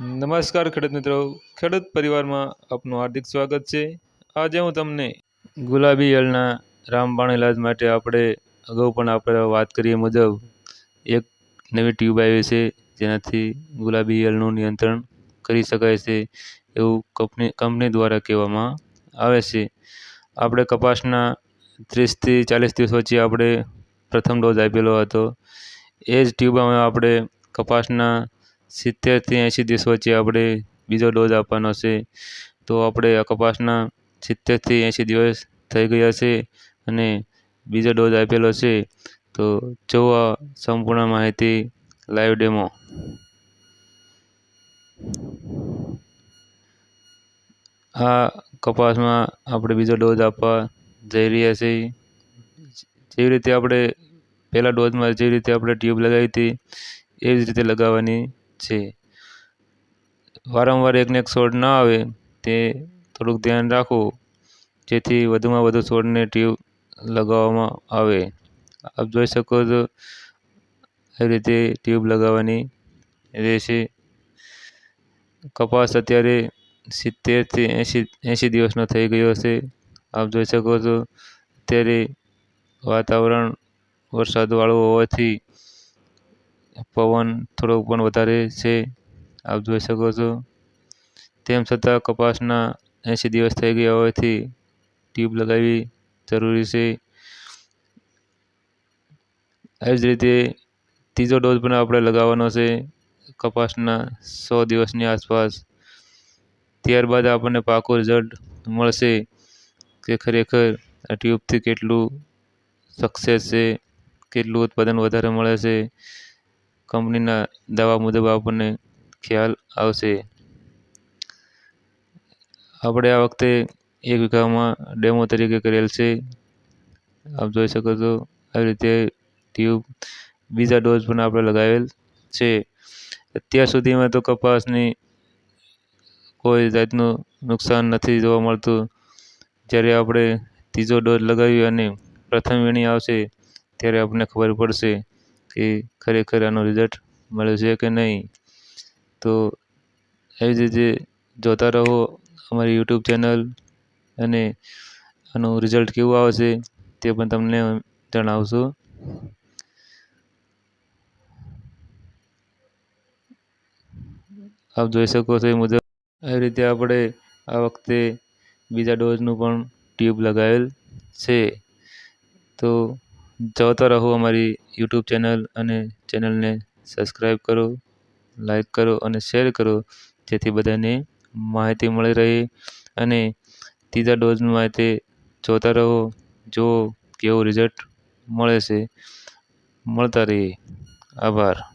નમસ્કાર ખેડૂત મિત્રો. ખેડૂત પરિવારમાં આપનું હાર્દિક સ્વાગત છે. આજે હું તમને ગુલાબી યલના રામબાણ ઇલાજ માટે આપણે અગાઉ પણ આપણે વાત કરીએ મુજબ એક નવી ટ્યુબ આવી છે, જેનાથી ગુલાબી યલનું નિયંત્રણ કરી શકાય છે એવું કંપની કંપની દ્વારા કહેવામાં આવે છે. આપણે કપાસના ત્રીસથી ચાલીસ દિવસ વચ્ચે આપણે પ્રથમ ડોઝ આપેલો હતો. એ જ ટ્યુબમાં આપણે કપાસના સિત્તેરથી એંશી દિવસ વચ્ચે આપણે બીજો ડોઝ આપવાનો છે. તો આપણે આ કપાસના સિત્તેરથી એંશી દિવસ થઈ ગયા છે અને બીજો ડોઝ આપેલો છે. તો જો આ સંપૂર્ણ માહિતી લાઈવ ડેમો આ કપાસમાં આપણે બીજો ડોઝ આપવા જઈ રહ્યા છીએ જેવી રીતે આપણે પહેલા ડોઝમાં જેવી રીતે આપણે ટ્યુબ લગાવી હતી એવી જ રીતે લગાવવાની છે. વારંવાર એકને એક છોડ ન આવે તે થોડુંક ધ્યાન રાખવું, જેથી વધુમાં વધુ છોડને ટ્યુબ લગાવવામાં આવે. આપ જોઈ શકો છો એ રીતે ટ્યુબ લગાવવાની રહેશે કપાસ અત્યારે સિત્તેરથી એંશી એંશી દિવસનો થઈ ગયો છે. આપ જોઈ શકો છો, અત્યારે વાતાવરણ વરસાદવાળું હોવાથી પવન થોડો પણ વધારે છે. આપ જોઈ શકો છો. તેમ છતાં કપાસના એંશી દિવસ થઈ ગયા હોવાથી ટ્યુબ લગાવવી જરૂરી છે. એવી જ રીતે ત્રીજો ડોઝ પણ આપણે લગાવવાનો છે કપાસના સો દિવસની આસપાસ. ત્યારબાદ આપણને પાકો રિઝલ્ટ મળશે કે ખરેખર આ ટ્યુબથી કેટલું સક્સેસ છે, કેટલું ઉત્પાદન વધારે મળે છે. કંપનીના દવા મુજબ આપણને ખ્યાલ આવશે. આપણે આ વખતે એક વીઘામાં ડેમો તરીકે કરેલ છે. આપ જોઈ શકો છો આવી રીતે ટ્યુબ બીજા ડોઝ પણ આપણે લગાવેલ છે. અત્યાર સુધીમાં તો કપાસની કોઈ જાતનું નુકસાન નથી જોવા મળતું. જ્યારે આપણે ત્રીજો ડોઝ લગાવી અને પ્રથમ વીણી આવશે, ત્યારે આપણને ખબર પડશે. કે ખરેખર આનું રિઝલ્ટ મળે છે કે નહીં? તો એવી જ રીતે જોતા રહો અમારી યુટ્યુબ ચેનલ અને આનું રિઝલ્ટ કેવું આવશે તે પણ તમને જણાવશું. આપ જોઈ શકો છો એ મુજબ આવી રીતે આપણે આ વખતે બીજા ડોઝનું પણ ટ્યુબ લગાવેલ છે. તો જોતા રહો અમારી યુટ્યુબ ચેનલ અને ચેનલને સબસ્ક્રાઈબ કરો લાઈક કરો અને શેર કરો, જેથી બધાને માહિતી મળી રહે. અને ત્રીજા ડોઝની માહિતી જોતા રહો, જુઓ કેવું રિઝલ્ટ મળે છે. મળતા રહીએ. આભાર.